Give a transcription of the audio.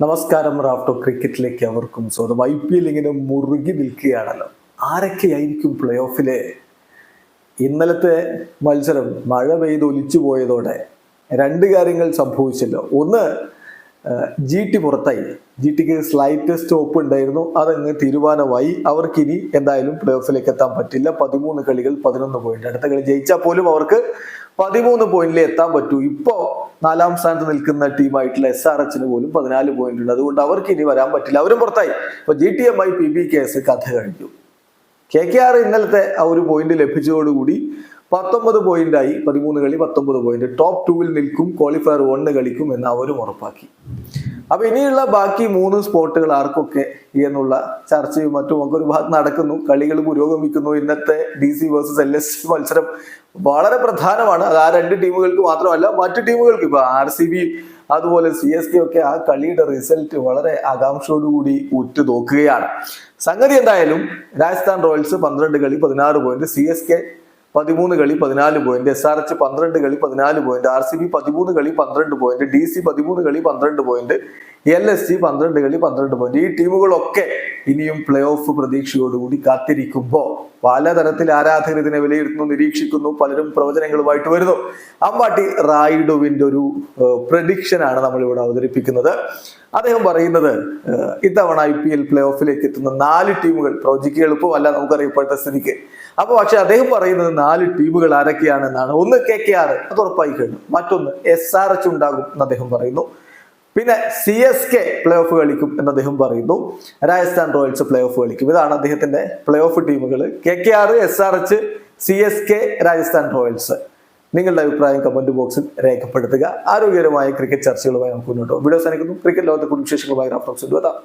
നമസ്കാരം റാഫ്റ്റോ ക്രിക്കറ്റിലേക്ക് അവർക്കും സ്വന്തം ഐ പി എൽ ഇങ്ങനെ മുറുകി നിൽക്കുകയാണല്ലോ. ആരൊക്കെയായിരിക്കും പ്ലേ ഓഫിലെ ഇന്നലത്തെ മത്സരം മഴ പെയ്ത് ഒലിച്ചു പോയതോടെ രണ്ട് കാര്യങ്ങൾ സംഭവിച്ചല്ലോ. ഒന്ന് ജി ടി പുറത്തായി. ജി ടിക്ക് സ്ലൈറ്റസ്റ്റ് ഓപ്പ് ഉണ്ടായിരുന്നു. അതങ്ങ് തീരുമാനമായി. അവർക്കിനി എന്തായാലും പ്ലേ ഓഫിലേക്ക് എത്താൻ പറ്റില്ല. പതിമൂന്ന് കളികൾ പതിനൊന്ന് പോയിന്റ് അടുത്ത കളി ജയിച്ചാൽ പോലും അവർക്ക് പതിമൂന്ന് പോയിന്റിൽ എത്താൻ പറ്റൂ. ഇപ്പോ നാലാം സ്ഥാനത്ത് നിൽക്കുന്ന ടീമായിട്ടുള്ള എസ് ആർ എച്ചിന് പോലും പതിനാല് പോയിന്റ് ഉണ്ട്. അതുകൊണ്ട് അവർക്ക് ഇനി വരാൻ പറ്റില്ല. അവരും പുറത്തായി. ഇപ്പൊ G T M I P B K S കഥ കഴിഞ്ഞു. കെ കെ ആർ ഇന്നലത്തെ ആ ഒരു പോയിന്റ് ലഭിച്ചതോടുകൂടി പത്തൊമ്പത് പോയിന്റായി പതിമൂന്ന് കളി പത്തൊമ്പത് പോയിന്റ് ടോപ്പ് ടൂവിൽ നിൽക്കും ക്വാളിഫയർ വണ്ണ് കളിക്കും എന്ന് അവരും ഉറപ്പാക്കി. അപ്പൊ ഇനിയുള്ള ബാക്കി മൂന്ന് സ്പോട്ടുകൾ ആർക്കൊക്കെ എന്നുള്ള ചർച്ചയും മറ്റും ഒക്കെ ഒരു ഭാഗത്ത് നടക്കുന്നു. കളികൾ പുരോഗമിക്കുന്നു. ഇന്നത്തെ D C versus L S മത്സരം വളരെ പ്രധാനമാണ്. അത് ആ രണ്ട് ടീമുകൾക്ക് മാത്രമല്ല മറ്റു ടീമുകൾക്ക്. ഇപ്പൊ ആർ സി ബി അതുപോലെ സി എസ് കെ ഒക്കെ ആ കളിയുടെ റിസൾട്ട് വളരെ ആകാംക്ഷയോടുകൂടി ഉറ്റു നോക്കുകയാണ് സംഗതി എന്തായാലും രാജസ്ഥാൻ റോയൽസ് പന്ത്രണ്ട് കളി പതിനാറ് പോയിന്റ് സി എസ് കെ പതിമൂന്ന് കളി പതിനാല് പോയിന്റ് എസ് ആർ എച്ച് പന്ത്രണ്ട് കളി പതിനാല് പോയിന്റ് ആർ സി ബി പതിമൂന്ന് കളി പന്ത്രണ്ട് പോയിന്റ് ഡി സി പതിമൂന്ന് കളി പന്ത്രണ്ട് പോയിന്റ് എൽ എസ് ജി പന്ത്രണ്ട് കളി പന്ത്രണ്ട് പോയിന്റ് ഈ ടീമുകളൊക്കെ ഇനിയും പ്ലേ ഓഫ് പ്രതീക്ഷയോടുകൂടി കാത്തിരിക്കുമ്പോൾ പലതരത്തിൽ ആരാധകർ ഇതിനെ വിലയിരുത്തുന്നു നിരീക്ഷിക്കുന്നു പലരും പ്രവചനങ്ങളുമായിട്ട് വരുന്നു. അമ്പാട്ടി റായിഡുവിന്റെ ഒരു നമ്മൾ ഇവിടെ അവതരിപ്പിക്കുന്നത്. അദ്ദേഹം പറയുന്നത് ഇത്തവണ ഐ പി എൽ പ്ലേ ഓഫിലേക്ക് എത്തുന്ന നാല് ടീമുകൾ പ്രവചിക്കുക എളുപ്പമല്ല നമുക്കറിയാം ഇപ്പോഴത്തെ സ്ഥിതിക്ക്. അപ്പൊ പക്ഷെ അദ്ദേഹം പറയുന്നത് നാല് ടീമുകൾ ആരൊക്കെയാണെന്നാണ്. ഒന്ന് കെ കെ ആർ അത് ഉറപ്പായി കഴിഞ്ഞു. മറ്റൊന്ന് എസ് ആർ എച്ച് ഉണ്ടാകും എന്ന് അദ്ദേഹം പറയുന്നു. പിന്നെ C S K playoff കളിക്കും എന്ന് അദ്ദേഹം പറയുന്നു. രാജസ്ഥാൻ റോയൽസ് പ്ലേ ഓഫ് കളിക്കും. ഇതാണ് അദ്ദേഹത്തിന്റെ പ്ലേ ഓഫ് ടീമുകൾ. K K R S R H C S K Rajasthan Royals. നിങ്ങളുടെ അഭിപ്രായം കമന്റ് ബോക്സിൽ രേഖപ്പെടുത്തുക. ആരോഗ്യകരമായ ക്രിക്കറ്റ് ചർച്ചകളുമായി നമുക്ക് മുന്നോട്ട് വീഡിയോ സാധിക്കുന്നു ക്രിക്കറ്റ് ലോകത്തെ കുടുംബ വിശേഷങ്ങളുമായി റാഫ്റ്റോക്സ് എത്താം